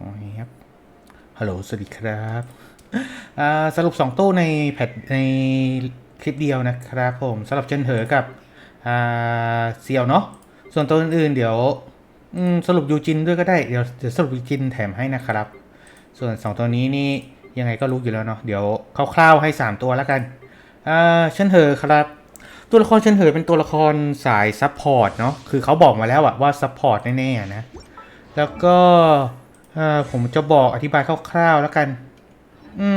โอเคครับฮัลโหลสวัสดีครับสรุป 2 ตู้ในแพทในคลิปเดียวนะครับผมสำหรับเจนเหอกับเซียวเนาะส่วนตัวอื่นๆเดี๋ยวสรุปยูจินด้วยก็ได้เดี๋ยวเดี๋ยวสรุปยูจินแถมให้นะครับ ส่วน 2 ตัวนี้นี่ยังไงก็รู้อยู่แล้วเนาะเดี๋ยวคร่าวๆให้ 3 ตัวแล้วกันเชนเหอครับ ตัวละครเชนเหอเป็นตัวละครสายซัพพอร์ตเนาะคือเขาบอกมาแล้วอะว่าซัพพอร์ตแน่ๆนะแล้วก็ ออผมจะบอกอธิบายคร่าวๆแล้วกัน อื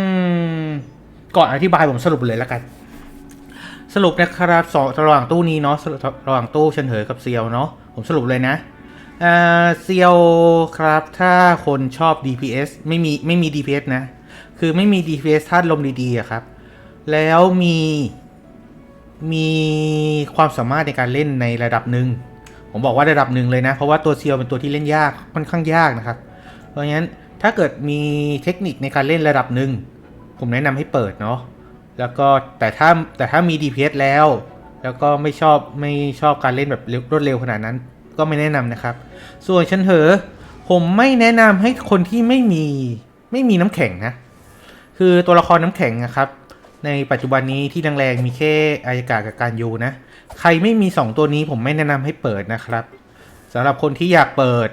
ม ก่อนอธิบายผมสรุปเลยแล้วกัน สรุปนะครับสองระหว่างตู้นี้เนาะระหว่างตู้เฉินเหอกับเซียวเนาะผมสรุปเลยนะอ่าเซียวครับถ้าคนชอบ DPS ไม่มีไม่มี DPS นะ คือไม่มี DPS ธาตุลมดีๆอะครับ แล้วมีมีความสามารถในการเล่นในระดับหนึ่งผมบอกว่าระดับหนึ่งเลยนะ เพราะว่าตัวเซียวเป็นตัวที่เล่นยากค่อนข้างยากนะครับ เพราะงั้นถ้าเกิดมีเทคนิคในการเล่นระดับหนึ่งผมแนะนำให้เปิดเนาะแล้วก็แต่ถ้าแต่ถ้ามี DPS แล้ว แล้วก็ไม่ชอบไม่ชอบการเล่นแบบรวดเร็วขนาดนั้น ก็ไม่แนะนำนะครับ ส่วนฉันเหอะผมไม่แนะนำให้คนที่ไม่มีไม่มีน้ำแข็งนะ คือตัวละครน้ำแข็งนะครับ ในปัจจุบันนี้ที่แรงๆมีแค่อายกากับการยูนะ ใครไม่มี 2 ตัวนี้ผมไม่แนะนำให้เปิดนะครับสำหรับคนที่อยากเปิด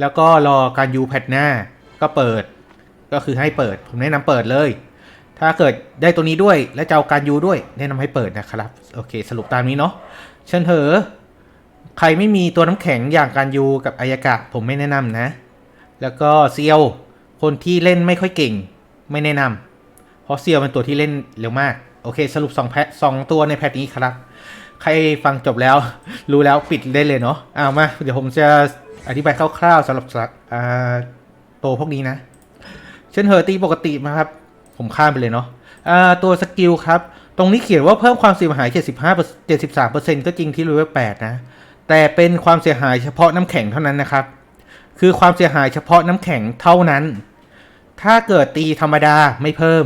แล้วก็รอการยูแพทหน้าก็เปิด ก็คือให้เปิด ผมแนะนำเปิดเลย ถ้าเกิดได้ตัวนี้ด้วยและจะเอาการยูด้วย แนะนำให้เปิดนะครับ โอเค สรุปตามนี้เนาะเชิญเถอะใครไม่มีตัวน้ำแข็งอย่างการยูกับอายกะผมไม่แนะนำนะ แล้วก็เซียวคนที่เล่นไม่ค่อยเก่ง ไม่แนะนำเพราะเซียวเป็นตัวที่เล่นเร็วมาก โอเค สรุป2แพทสองตัวในแพทนี้ครับ ใครฟังจบแล้ว รู้แล้วปิดได้เลยเนาะเอามา เดี๋ยวผมจะ อธิบายคร่าวๆสำหรับสัตว์อ่าตัวพวกนี้นะเช่นเหอตีปกติมาครับ ผมข้ามไปเลยเนาะตัวสกิลครับ ตรงนี้เขียนว่าเพิ่มความเสียหาย 75 73%ก็จริงที่เลเวล8นะ แต่เป็นความเสียหายเฉพาะน้ำแข็งเท่านั้นนะครับ คือความเสียหายเฉพาะน้ำแข็งเท่านั้น ถ้าเกิดตีธรรมดาไม่เพิ่ม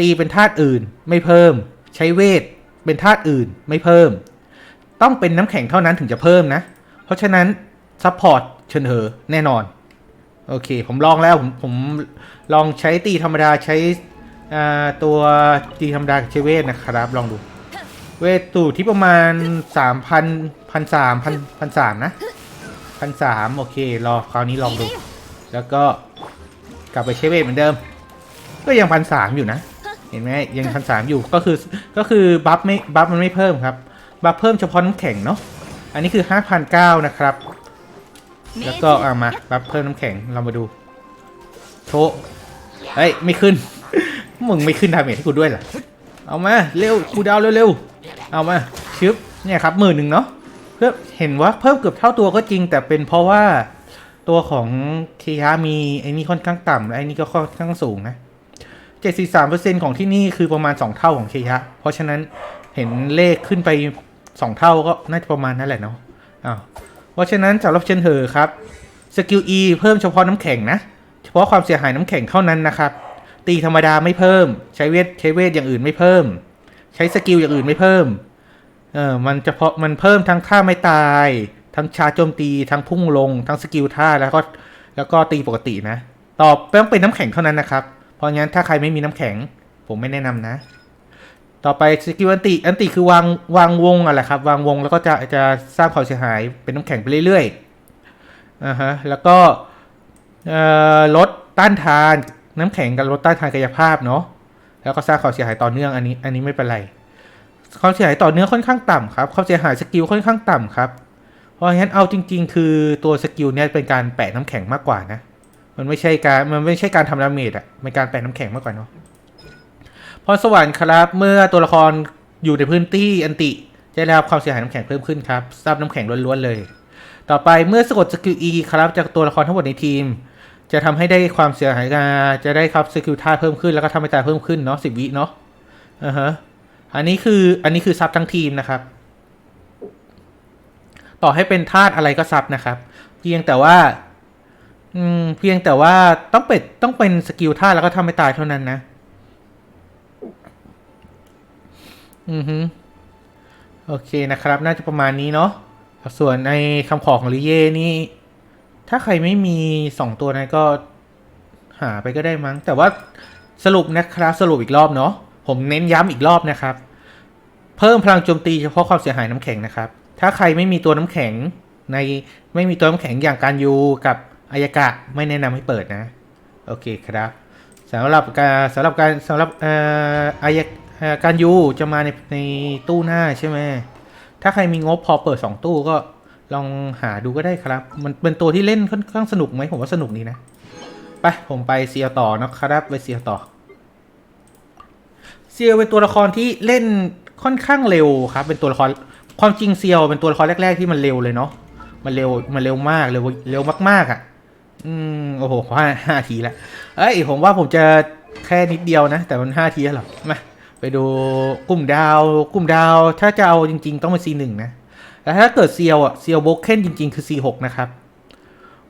ตีเป็นธาตุอื่นไม่เพิ่ม ใช้เวทเป็นธาตุอื่นไม่เพิ่ม ต้องเป็นน้ำแข็งเท่านั้นถึงจะเพิ่มนะ เพราะฉะนั้น ซัพพอร์ตเชิญเหอแน่นอน โอเค ผมลองแล้ว ผมผมลองใช้ตีธรรมดาใช้ตัวตีธรรมดากับใช้เวทนะครับ ลองดู เวทตูที่ประมาณสามพันพันสามพันพันสามนะพันสามโอเครอคราวนี้ลองดู แล้วก็กลับไปใช้เวทเหมือนเดิม ก็ยังพันสามอยู่นะ เห็นไหมยังพันสามอยู่ก็คือก็คือบัฟไม่บัฟมันไม่เพิ่มครับบัฟเพิ่มเฉพาะน้ำแข็งเนาะอันนี้คือห้าพันเก้านะครับ แล้วก็เอามาบัฟเพิ่มน้ำแข็งเรามาดู โชเฮ้ยไม่ขึ้น มึงไม่ขึ้นดาเมจให้กูด้วยเหรอเอามาเร็วกูดาวเร็วๆเอามาชึบเนี่ยครับหมื่นหนึ่งเนาะเพื่อเห็นว่าเพิ่มเกือบเท่าตัวก็จริง แต่เป็นเพราะว่าตัวของเคยามีไอ้นี่ค่อนข้างต่ำและไอ้นี่ก็ค่อนข้างสูงนะ73%ของที่นี่คือประมาณ2เท่าของเคยะเพราะฉะนั้นเห็นเลขขึ้นไป2เท่าก็น่าจะประมาณนั้นแหละเนาะอ้าว ราะฉะนั้นสำหรับเชนเธอครับสกิล E เพิ่มเฉพาะน้ำแข็งนะ เฉพาะความเสียหายน้ำแข็งเท่านั้นนะครับ ตีธรรมดาไม่เพิ่ม ใช้เวทใช้เวทอย่างอื่นไม่เพิ่ม ใช้สกิลอย่างอื่นไม่เพิ่ม เออมันเฉพาะมันเพิ่มทั้งท่าไม่ตาย ทั้งชาโจมตี ทั้งพุ่งลง ทั้งสกิลท่าแล้วก็แล้วก็ตีปกตินะ ตอบต้องเป็นน้ำแข็งเท่านั้นนะครับ เพราะงั้นถ้าใครไม่มีน้ำแข็ง ผมไม่แนะนำนะ ต่อไปสกิลอันติอันติคือวางวางวงอะไรครับ วางวงแล้วก็จะจะสร้างความเสียหายเป็นน้ำแข็งไปเรื่อยๆอ่าฮะแล้วก็เอ่อลดต้านทานน้ำแข็งกับลดต้านทานกายภาพเนาะแล้วก็สร้างความเสียหายต่อเนื่องอันนี้ อันนี้ไม่เป็นไรความเสียหายต่อเนื่องค่อนข้างต่ำครับความเสียหายสกิลค่อนข้างต่ำครับ เพราะงั้นเอาจริง ๆ คือตัวสกิลเนี่ยเป็นการแปะน้ำแข็งมากกว่านะ มันไม่ใช่การมันไม่ใช่การทำดาเมจอะเป็นการแปะน้ำแข็งมากกว่าเนาะ พรสวรรค์ครับ เมื่อตัวละครอยู่ในพื้นที่อันติ จะได้รับความเสียหายน้ำแข็งเพิ่มขึ้นครับซับน้ำแข็งล้วนๆเลย ต่อไปเมื่อสะกดสกิล E ครับจากตัวละครทั้งหมดในทีม จะทำให้ได้ความเสียหายอ่าจะได้ครับสกิลท่าเพิ่มขึ้นแล้วก็ทำให้ตายเพิ่มขึ้นเนาะสิบวิเนาะอ่าฮะอันนี้คืออันนี้คือซับทั้งทีมนะครับ ต่อให้เป็นธาตุอะไรก็ซับนะครับ เพียงแต่ว่าอืมเพียงแต่ว่าต้องเป็ดต้องเป็นสกิลท่าแล้วก็ทำให้ตายเท่านั้นนะ อือฮึโอเคนะครับ น่าจะประมาณนี้เนาะส่วนในคำขอของลิเย่นี่ ถ้าใครไม่มีสองตัวนั้นก็หาไปก็ได้มั้ง แต่ว่าสรุปนะครับ สรุปอีกรอบเนาะผมเน้นย้ำอีกรอบนะครับ เพิ่มพลังโจมตีเฉพาะความเสียหายน้ำแข็งนะครับ ถ้าใครไม่มีตัวน้ำแข็งในไม่มีตัวน้ำแข็งอย่างการยูกับอายากะไม่แนะนำให้เปิดนะ โอเคครับสำหรับการสำหรับการสำหรับเอ่ออายะ การยูจะมาในในตู้หน้าใช่ไหมถ้าใครมีงบพอเปิด 2 ตู้ก็ลองหาดูก็ได้ครับ มันเป็นตัวที่เล่นค่อนข้างสนุกไหมผมว่าสนุกดีนะ ไป ผมไปเซียต่อนะครับไปเซียต่อ เซียเป็นตัวละครที่เล่นค่อนข้างเร็วครับ เป็นตัวละครความจริงเซียวเป็นตัวละครแรก ๆ ที่มันเร็วเลยเนาะมันเร็วมันเร็วมากเร็วเร็วมากๆอะ อืมโอ้โหห้าห้าทีแล้วเอ้ยผมว่าผมจะแค่นิดเดียวนะ แต่มันห้าทีแล้วหรอมา ไปดูกลุ่มดาวกลุ่มดาวถ้าจะเอาจริง ๆ ต้องเป็น C1 นะแต่ถ้าเกิดเซียวอะเซียวโบเคนจริง ๆ คือ C6 นะครับ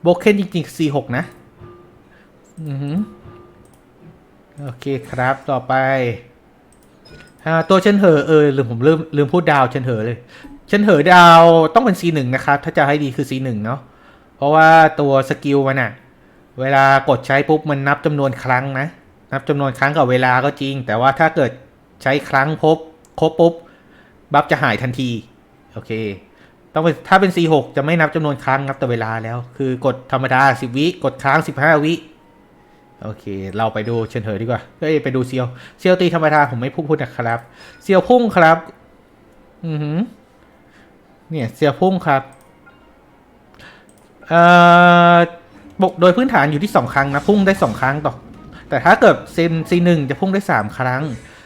โบเคนจริง ๆ คือ C6 นะ อือโอเคครับต่อไปอตัวเชนเหอเออลืมผมลืมลืมพูดดาวเชนเหอเลยเชนเหอดาวต้องเป็น C1 นะครับ ถ้าจะให้ดีคือ C1 เนาะเพราะว่าตัวสกิลมันอะเวลากดใช้ปุ๊บมันนับจำนวนครั้งนะ นับจำนวนครั้งกับเวลาก็จริง แต่ว่าถ้าเกิด ใช้ครั้งพบครบปุ๊บ บัฟจะหายทันที โอเค ต้องเป็นถ้าเป็น C6 จะไม่นับจำนวนครั้งนับแต่เวลาแล้ว คือกดธรรมดา 10 วิ กดค้าง 15 วิ โอเค เราไปดูเชนเหอดีกว่าเอ้ยไปดูเซียว เซียวตีธรรมดา ผมไม่พูดพูดนะครับ เซียวพุ่งครับ อือหือเนี่ย เซียวพุ่งครับ เอ่อบกโดยพื้นฐานอยู่ที่สองครั้งนะ พุ่งได้สองครั้งต่อ แต่ถ้าเกิดเซนซีหนึ่งจะพุ่งได้สามครั้ง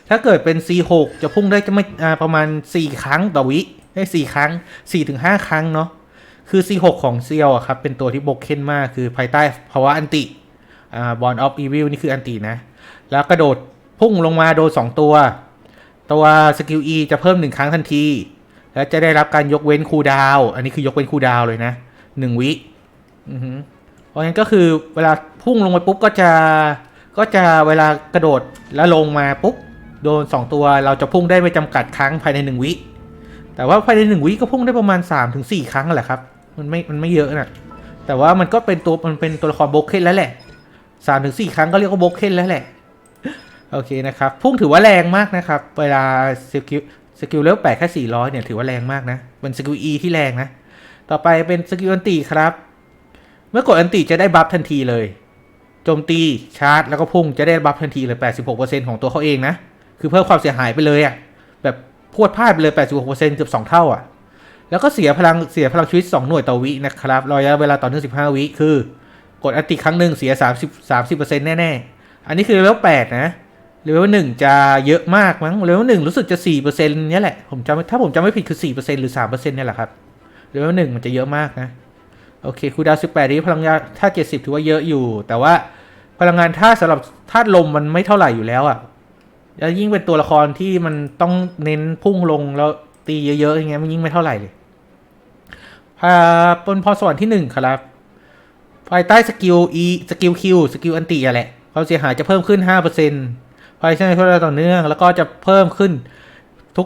ถ้าเกิดเป็น C6 จะพุ่งได้จะไม่ประมาณ 4 ครั้งต่อวิได้สี่ครั้ง4ถึง5ครั้งเนาะคือ C6 ของเซียวอะครับ เป็นตัวที่บกเค้นมาก คือภายใต้ภาวะอันติอ่าบอลออฟอีวิลนี่คืออันตีนะ แล้วกระโดดพุ่งลงมาโดนสองตัว ตัวสกิล E จะเพิ่มหนึ่งครั้งทันที และจะได้รับการยกเว้นคูดาว อันนี้คือยกเว้นคูดาวเลยนะหนึ่งวิอือหือเพราะฉะนั้นก็คือเวลาพุ่งลงไปปุ๊บก็จะก็จะเวลากระโดดแล้วลงมาปุ๊บ โดนสองตัวเราจะพุ่งได้ไม่จำกัดครั้งภายในหนึ่งวิ แต่ว่าภายในหนึ่งวิก็พุ่งได้ประมาณ3าถึงสครั้งแหละครับ มันไม่ มันไม่เยอะนะแต่ว่ามันก็เป็นตัว มันเป็นตัวละครโบกเคนแล้วแหละสามถึงสี่ครั้งก็เรียกว่าโบกเคนแล้วแหละ โอเคนะครับ พุ่งถือว่าแรงมากนะครับ เวลาสกิลสกิลเลเวลแปดแค่สี่ร้อยเนี่ยถือว่าแรงมากนะ เป็นสกิล E ที่แรงนะ ต่อไปเป็นสกิลอันติครับ เมื่อกดอันติจะได้บัฟทันทีเลย โจมตีชาร์จแล้วก็พุ่งจะได้บัฟทันทีเลย86%ของตัวเขาเองนะ คือเพิ่มความเสียหายไปเลยอะ่ะแบบพวดพลาดไปเลย 86%เกือบ2เท่าอะ แล้วก็เสียพลังเสียพลังชีวิต 2 หน่วยต่อวินะครับระยะเวลาต่อเนื่อง15 วิคือกดอติครั้งหนึ่งเสีย 30 30แน่ๆ อันนี้คือเลเวล8นะเลเวลหนึ่งจะเยอะมากมั้งเลเวลหนึ่งรู้สึกจะ4%เนี่ยแหละผมจำถ้าผมจำไม่ผิดคือ4%หรือ3%เนี่ยแหละครับเลเวลหนึ่งมันจะเยอะมากนะ โอเคคูดาว 18 นี้พลังงานถ้า70 ถือว่าเยอะอยู่ แต่ว่าพลังงานถ้าสำหรับธาตุลมมันไม่เท่าไหร่อยู่แล้วอะ่ะ แล้วยิ่งเป็นตัวละครที่มันต้องเน้นพุ่งลงแล้วตีเยอะๆอย่างเงี้ยมันยิ่งไม่เท่าไหร่เลยพาบนพรสวรรค์ที่หนึ่งครับ ภายใต้สกิล E สกิล Q สกิลอันติอะแหละความเสียหายจะเพิ่มขึ้น 5%ภายในเวลาต่อเนื่อง แล้วก็จะเพิ่มขึ้น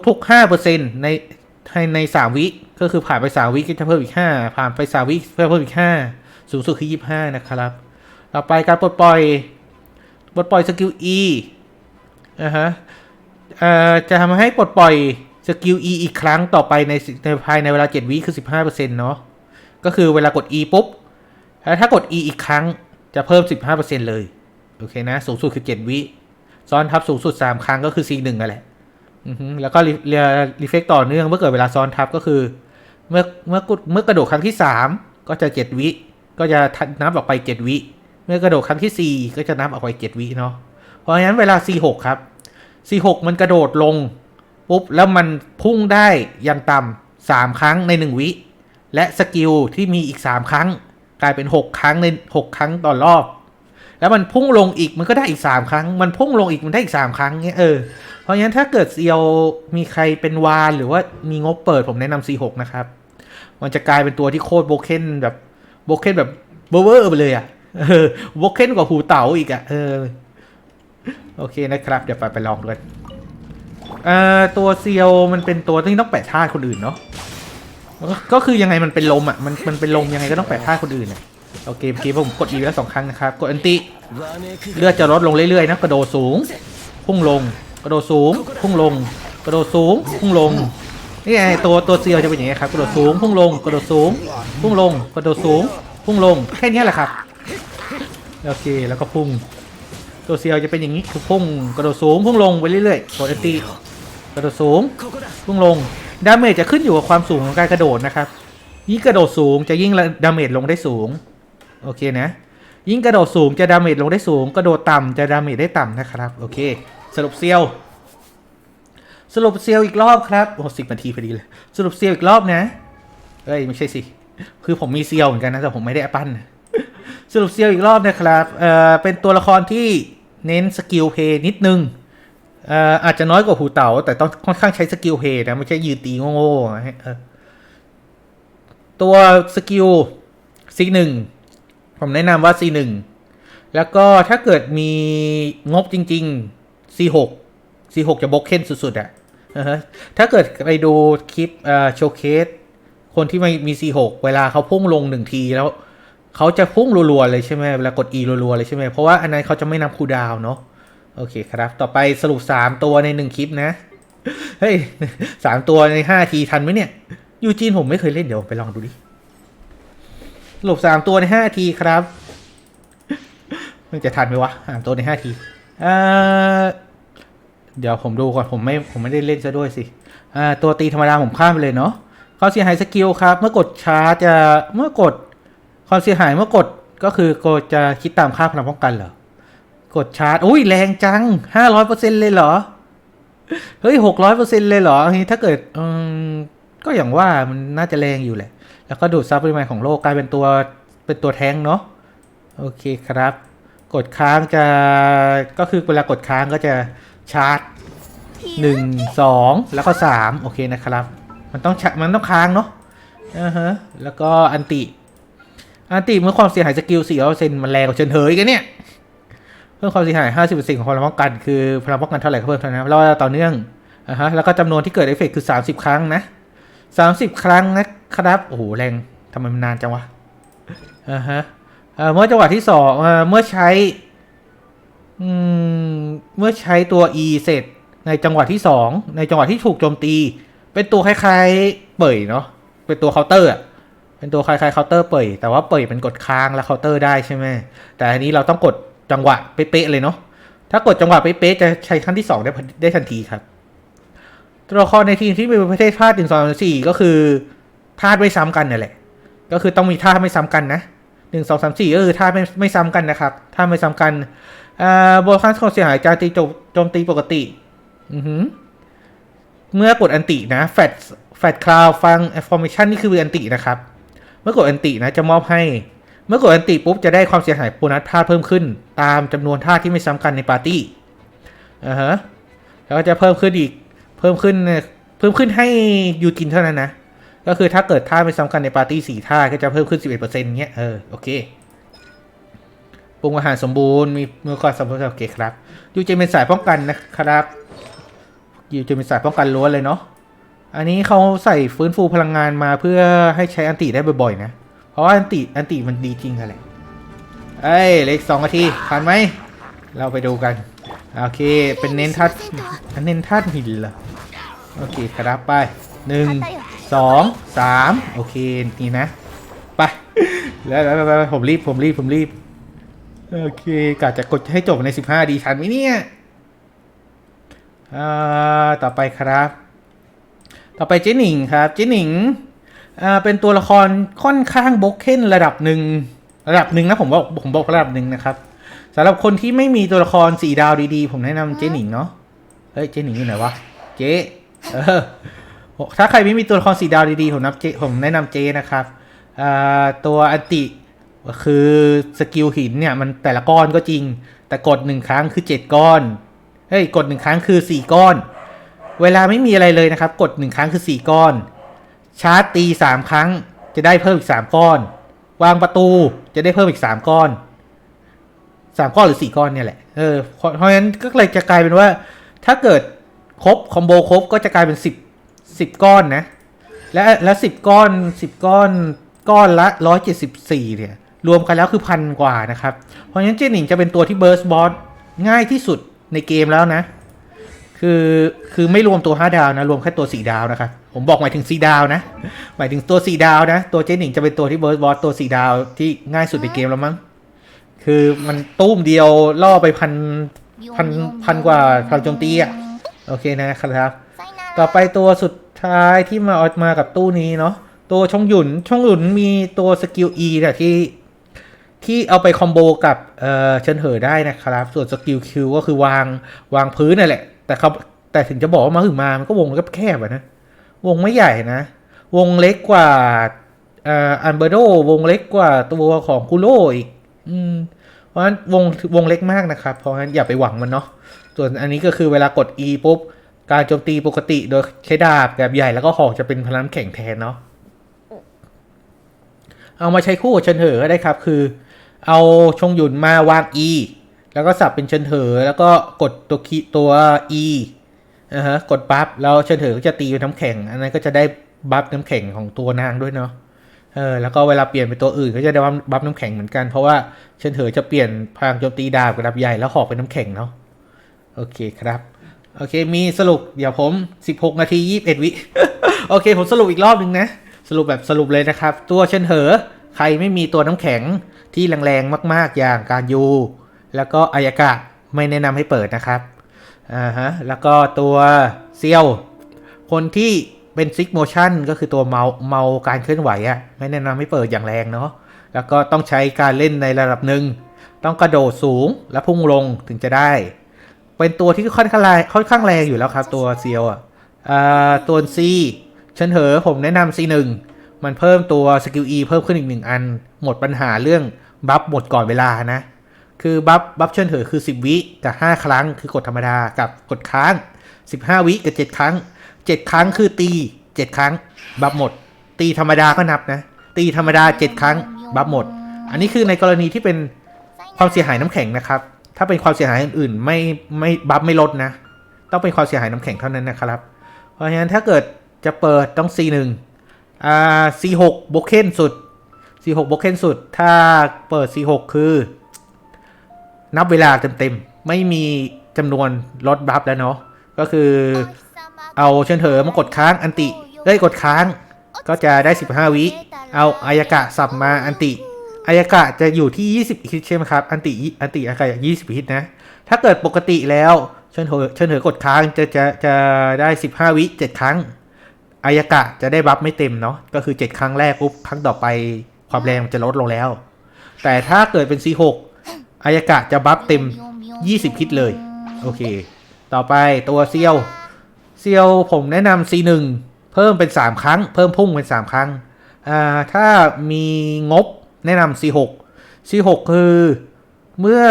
ทุกๆ 5%ในในใน3วิ ก็คือผ่านไป3วิก็จะเพิ่มอีก5ผ่านไป3วิเพิ่มเพิ่มอีก5สูงสุดคือ25นะครับ ต่อไปการปลดปล่อย ปลดปล่อยสกิล E นะฮะจะทำให้ปลดปล่อยสกิล E อีกครั้งต่อไปในในภายในเวลา 7 วิคือ 15%เนาะก็คือเวลากด E ปุ๊บ แล้วถ้ากด E อีกครั้งจะเพิ่ม 15%เลย โอเคนะ สูงสุดคือ 7 วิซ้อนทับสูงสุด 3 ครั้งก็คือ C1 นั่นแหละแล้วก็รีเฟกต่อเนื่องเมื่อเกิดเวลาซ้อนทับก็คือ เมื่อเมื่อกดเมื่อกระโดดครั้งที่ 3 ก็จะ 7 วิ ก็จะนับออกไป 7 วิ เมื่อกระโดดครั้งที่ 4 ก็จะนับออกไป 7 วิเนาะ ราะฉะนั้นเวลา C6 ครับ C6 มันกระโดดลงปุ๊บแล้วมันพุ่งได้อยังต่ำสามครั้งใน 1 วิ และสกิลที่มีอีก 3 ครั้ง กลายเป็น 6 ครั้งใน 6 ครั้งต่อรอบ แล้วมันพุ่งลงอีกมันก็ได้อีก 3 ครั้ง มันพุ่งลงอีกมันได้อีก 3 ครั้งเงี้ยเออเพราะฉะนั้นถ้าเกิดเซียวมีใครเป็นวานหรือว่ามีงบเปิดผมแนะนำ C6 นะครับ มันจะกลายเป็นตัวที่โคตรโบเคนแบบโบเคนแบบเบอร์เวอร์ไปเลยอะ่ะเออโบเคนกว่าหูเต๋าอีกอะ่ะเออ โอเคนะครับ เดี๋ยวไปไปลองด้วยเอ่อตัวเซียวมันเป็นตัวที่ต้องแปะท่าคนอื่นเนาะก็คือยังไงมันเป็นลมอะมันมันเป็นลมยังไงก็ต้องแปะท่าคนอื่นอะโอเคเมื่อกี้ผมกดอีแล้วสองครั้งนะครับ กดอันติเลือดจะลดลงเรื่อยๆนะกระโดดสูง พุ่งลง กระโดดสูง พุ่งลง กระโดดสูง พุ่งลงนี่ไงตัวตัวเซียวจะเป็นอย่างนี้ครับกระโดดสูง พุ่งลง กระโดดสูง พุ่งลง กระโดดสูง พุ่งลงแค่นี้แหละครับโอเคแล้วก็พุ่ง ตัวเซียวจะเป็นอย่างนี้คือพุ่งกระโดดสูงพุ่งลงไปเรื่อยๆกดอันติกระโดดสูงพุ่งลงดาเมจจะขึ้นอยู่กับความสูงของการกระโดดนะครับ ยิ่งกระโดดสูงจะยิ่งดาเมจลงได้สูง โอเคนะ ยิ่งกระโดดสูงจะดาเมจลงได้สูง กระโดดต่ำจะดาเมจได้ต่ำนะครับ โอเค สรุปเซียว สรุปเซียวอีกรอบครับโอ้สิบนาทีพอดีเลย สรุปเซียวอีกรอบนะ เอ้ยไม่ใช่สิ คือผมมีเซียวเหมือนกันนะแต่ผมไม่ได้ปั้นสรุปเซียวอีกรอบนะครับ เอ่อ เป็นตัวละครที่ เน้นสกิลเพย์นิดนึงอาจจะน้อยกว่าหูเต๋าแต่ต้องค่อนข้างใช้สกิลเพย์นะไม่ใช่ยืนตีโง่ๆตัวสกิลซีหนึ่งผมแนะนำว่า C1 แล้วก็ถ้าเกิดมีงบจริง ๆ C6 C6 จะบล็อกเค้นสุดๆอะ่ะถ้าเกิดไปดูคลิปโชว์เคส คนที่ไม่มี C6 เวลาเขาพุ่งลงหนึ่งทีแล้ว เขาจะพุ่งรัวๆเลยใช่ไหมเวลากด E รัวๆเลยใช่ไหมเพราะว่าอันนั้นเขาจะไม่นับคูดาวเนาะโอเคครับ ต่อไปสรุป 3 ตัวใน 1 คลิปนะ เฮ้ยสามตัวใน 5 ทีทันไหมเนี่ย ยูจีนผมไม่เคยเล่นเดี๋ยวไปลองดูดิ สรุปสามตัวในห้าทีครับ มันจะทันไหมวะสามตัวในห้าทีเอ่อเดี๋ยวผมดูก่อน ผมไม่ผมไม่ได้เล่นซะด้วยสิอ่าตัวตีธรรมดาผมข้ามไปเลยเนาะควาเสียหายสกิลครับ เมื่อกดชาร์จจะเมื่อกด ความเสียหายเมื่อกดก็คือกดจะคิดตามค่าพลังป้องกันเหรอ กดชาร์จอุ้ยแรงจังห้าร้อยเปอร์เซ็นเลยเหรอ เฮ้ยหกร้อยเปอร์เซ็นเลยเหรอนี้ถ้าเกิดอืมก็อย่างว่ามันน่าจะแรงอยู่แหละ แล้วก็ดูดซับปริมาณของโลกกลายเป็นตัวเป็นตัวแท้งเนาะโอเคครับ กดค้างจะก็คือเวลากดค้างก็จะชาร์จหนึ่งสองแล้วก็สามโอเคนะครับ มันต้องมันต้องค้างเนาะอ่าฮะแล้วก็อันติ อันติเมื่อความเสียหายสกิลสี่ร้อยเปอร์เซ็นต์มันแรงกว่าเชิญเฮยกันเนี่ย เพิ่มความเสียหายห้าสิบเปอร์เซ็นต์ของพลังป้องกันคือพลังป้องกันเท่าไหร่ก็เพิ่มเท่านั้นแล้วต่อเนื่องอ่าฮะแล้วก็จำนวนที่เกิดเอฟเฟกต์คือสามสิบครั้งนะสามสิบครั้งนะครับโอ้โหแรงทำไมมันนานจังวะอ่าฮะเอ่อเมื่อจังหวะที่สองเมื่อใช้อืมเมื่อใช้ตัว e เสร็จในจังหวะที่สองในจังหวะที่ถูกโจมตี เป็นตัวคล้ายๆเป่ยเนาะเป็นตัวเคาน์เตอร์ เป็นตัวคล้ายๆเคาน์เตอร์เป่ยแต่ว่าเป่ยเป็นกดค้างแล้วเคาน์เตอร์ได้ใช่ไหมแต่อันนี้เราต้องกดจังหวะเป๊ะๆเลยเนาะถ้ากดจังหวะเป๊ะๆจะใช้ครั้งที่สองได้ได้ทันทีครับ ตัวละครในทีมที่เป็นประเภทธาตุหนึ่งสองสี่ก็คือธาตุไม่ซ้ำกันนั่นแหละ ก็คือต้องมีธาตุไม่ซ้ำกันนะหนึ่งสองสามสี่ก็คือธาตุไม่ไม่ซ้ำกันนะครับธาตุไม่ซ้ำกันอ่าบนขั้นความเสียหายการตีโจมโจมตีปกติออืเมื่อกดอันตินะแฟดแฟดคลาวฟัง formation นี่คืออันตินะครับ เมื่อกดอันตินะจะมอบให้ เมื่อกดอันติปุ๊บจะได้ความเสียหายโบนัสธาตุเพิ่มขึ้น ตามจำนวนธาตุที่ไม่ซ้ำกันในปาร์ตี้อ่าฮะแล้วก็จะเพิ่มขึ้นอีกเพิ่มขึ้นเพิ่มขึ้นให้ยูจินเท่านั้นนะ ก็คือถ้าเกิดท่าไม่ซ้ำกันในปาร์ตี้สี่ท่าก็จะเพิ่มขึ้น 11%เงี้ย เออ โอเค ปรุงอาหารสมบูรณ์ มีมือก่อนสมบูรณ์โอเคครับ ยูจินเป็นสายป้องกันนะครับ ยูจินเป็นสายป้องกันล้วนเลยเนาะ อันนี้เขาใส่ฟื้นฟูพลังงานมาเพื่อให้ใช้อันติได้บ่อยๆนะ เพราะว่าอันติอันติมันดีจริงอะไรเอ้ยเหล็กสองนาทีผ่านไหม เราไปดูกัน โอเค เป็นเน้นธาตุเน้นธาตุหินเหรอ โอเคครับไปหนึ่งสองสามโอเค นี่นะ ไปแล้วแล้วแล้วแล้วผมรีบผมรีบผมรีบ โอเคกะจะกดให้จบในสิบห้าดีทันไหมเนี่ย อ่า ต่อไปครับ ต่อไปเจหนิงครับเจหนิงอ่าเป็นตัวละครค่อนข้างบกเค้นระดับหนึ่งระดับหนึ่งนะผมบอกผมบอกระดับหนึ่งนะครับสำหรับคนที่ไม่มีตัวละครสีดาวดีๆ ผมแนะนำเจ๊หนิงเนาะเฮ้ยเจ๊หนิงอยู่ไหนวะเจ๊เออถ้าใครไม่มีตัวละครสีดาวดีๆผมนับเจผมแนะนำเจนะครับตัวอันติคือสกิลหินเนี่ยมันแต่ละก้อนก็จริง แต่กดหนึ่งครั้งคือเจ็ดก้อน เฮ้ยกดหนึ่งครั้งคือสี่ก้อน เวลาไม่มีอะไรเลยนะครับ กดหนึ่งครั้งคือสี่ก้อน ชาร์จตีสามครั้งจะได้เพิ่มอีกสามก้อน วางประตูจะได้เพิ่มอีกสามก้อนสามก้อนหรือสี่ก้อนเนี่ยแหละ เออ เพราะฉะนั้นก็เลยจะกลายเป็นว่า ถ้าเกิดครบคอมโบครบก็จะกลายเป็นสิบสิบก้อนนะ และและสิบก้อนสิบก้อนก้อนละร้อยเจ็ดสิบสี่เนี่ย รวมกันแล้วคือพันกว่านะครับ เพราะฉะนั้นเจนหนิงจะเป็นตัวที่เบิร์สบอสง่ายที่สุดในเกมแล้วนะ คือคือไม่รวมตัว 5 ดาวนะ รวมแค่ตัว 4 ดาวนะครับผมบอกหมายถึง 4 ดาวนะ หมายถึงตัว 4 ดาวนะ ตัวเจนหนิงจะเป็นตัวที่เบิร์สบอสตัว 4 ดาวที่ง่ายสุดในเกมแล้วมั้งคือมันตุ้มเดียวล่อไปพันพันพันกว่าพลังโจมตีอะโอเคนะครับ ต่อไปตัวสุดท้ายที่มาออกมากับตู้นี้เนาะตัวชงหยุนชงหยุนมีตัวสกิล E เนี่ยที่ที่เอาไปคอมโบกับเอ่อเชิญเหอได้นะครับ ส่วนสกิล Q ก็คือวางวางพื้นนั่นแหละ แต่เขาแต่ถึงจะบอกว่ามาถึงมามันก็วงก็แคบนะ วงไม่ใหญ่นะ วงเล็กกว่าอันเบโดวงเล็กกว่าตัวของคุโรอีก อืม เพราะฉะนั้นวงวงเล็กมากนะครับ เพราะฉะนั้นอย่าไปหวังมันเนาะ ส่วนอันนี้ก็คือเวลากด E ปุ๊บ การโจมตีปกติโดยใช้ดาบแบบใหญ่แล้วก็หอกจะเป็นพลังน้ำแข็งแทนเนาะ เอามาใช้คู่กับเชิญเหอก็ได้ครับ คือ เอาชงหยุนมาวาง E แล้วก็สับเป็นเชิญเหอแล้วก็กดตัวคีตัว E นะฮะกดบัฟแล้วเชิญเหอก็จะตีเป็นน้ำแข็ง อันนั้นก็จะได้บัฟน้ำแข็งของตัวนางด้วยเนาะเออแล้วก็เวลาเปลี่ยนเป็นตัวอื่นก็จะได้บัฟบัฟน้ำแข็งเหมือนกัน เพราะว่าเชิญเหอจะเปลี่ยนพลังโจมตีดาบกับดาบใหญ่แล้วหอกเป็นน้ำแข็งเนาะโอเคครับโอเค มีสรุปเดี๋ยวผม 16 นาที 21 วิโอเค ผมสรุปอีกรอบหนึ่งนะ สรุปแบบสรุปเลยนะครับ ตัวเชนเหอ ใครไม่มีตัวน้ำแข็งที่แรงๆมาก ๆ อย่างการยู แล้วก็อายากะไม่แนะนำให้เปิดนะครับอ่าฮะแล้วก็ตัวเซียว คนที่เป็นซิกโมชั่นก็คือตัวเมาเมาการเคลื่อนไหวอะ่ะไม่แนะนำให้เปิดอย่างแรงเนาะแล้วก็ต้องใช้การเล่นในระดับหนึ่งต้องกระโดดสูงและพุ่งลงถึงจะได้ เป็นตัวที่ค่อนข้างแรงค่อนข้างแรงอยู่แล้วครับ ตัวเซียวอะอ่าตัวซีเชนเหอผมแนะนำซีหนึ่งมันเพิ่มตัวสกิล E เพิ่มขึ้นอีกหนึ่งอัน หมดปัญหาเรื่องบัฟหมดก่อนเวลานะ คือบัฟบัฟเชนเหอคือ 10 วิกับ 5 ครั้ง คือกดธรรมดากับกดค้าง 15 วิกับ 7 ครั้ง 7 ครั้งคือตี 7 ครั้ง บัฟหมด ตีธรรมดาก็นับนะ ตีธรรมดา 7 ครั้ง บัฟหมด อันนี้คือในกรณีที่เป็นความเสียหายน้ำแข็งนะครับ ถ้าเป็นความเสียหายอื่นๆไม่ไม่บัฟไม่ลดนะ ต้องเป็นความเสียหายน้ำแข็งเท่านั้นนะครับ เพราะฉะนั้นถ้าเกิดจะเปิดต้อง C1 อ่า C6 โบเคนสุด C6 โบเคนสุด ถ้าเปิด C6 คือ นับเวลาเต็มๆ ไม่มีจำนวนลดบัฟแล้วเนาะ ก็คือเอาเชิญเถอมากดค้างอันติได้ยกดค้างก็จะได้ 15 วิ เอาอายากะสับมาอันติอายากะจะอยู่ที่ 20ฮิตใช่ไหมครับ อันติอันติอายากะ20ฮิตนะ ถ้าเกิดปกติแล้วเชิญเถอเชิญเถอกดค้างจะจะจะได้ 15 วิ 7 ครั้งอายากะจะได้บัฟไม่เต็มเนาะ ก็คือ 7 ครั้งแรกปุ๊บครั้งต่อไปความแรงมันจะลดลงแล้ว แต่ถ้าเกิดเป็น C6 อายากะจะบัฟเต็ม 20ฮิตเลย โอเค ต่อไปตัวเซียว เซียวผมแนะนำ C1 เพิ่มเป็น 3 ครั้ง เพิ่มพุ่งเป็น 3 ครั้ง อ่า ถ้ามีงบแนะนำ C6 C6 คือเมื่อ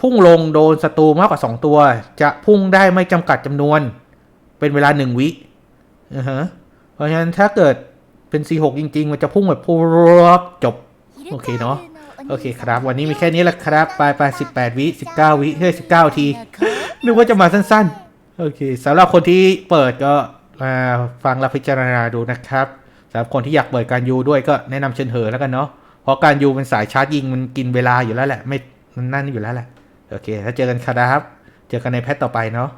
พุ่งลงโดนศัตรูมากกว่า 2 ตัว จะพุ่งได้ไม่จำกัดจำนวน เป็นเวลา 1 วิอ่าฮะเพราะฉะนั้นถ้าเกิดเป็น C6 จริง ๆ มันจะพุ่งแบบพูรบจบ โอเคเนาะ โอเคครับ วันนี้มีแค่นี้แหละครับไปไป18วิ19วิเฮ้ย19ทีนึกว่าจะมาสั้นๆ โอเคสำหรับคนที่เปิดก็มาฟังและพิจารณาดูนะครับสำหรับคนที่อยากเปิดการยูด้วยก็แนะนำเชิญเหอแล้วกันเนาะเพราะการยูเป็นสายชาร์จยิงมันกินเวลาอยู่แล้วแหละ ไม่มันนั่นอยู่แล้วแหละโอเค แล้วเจอกันครับ เจอกันในแพทต่อไปเนาะ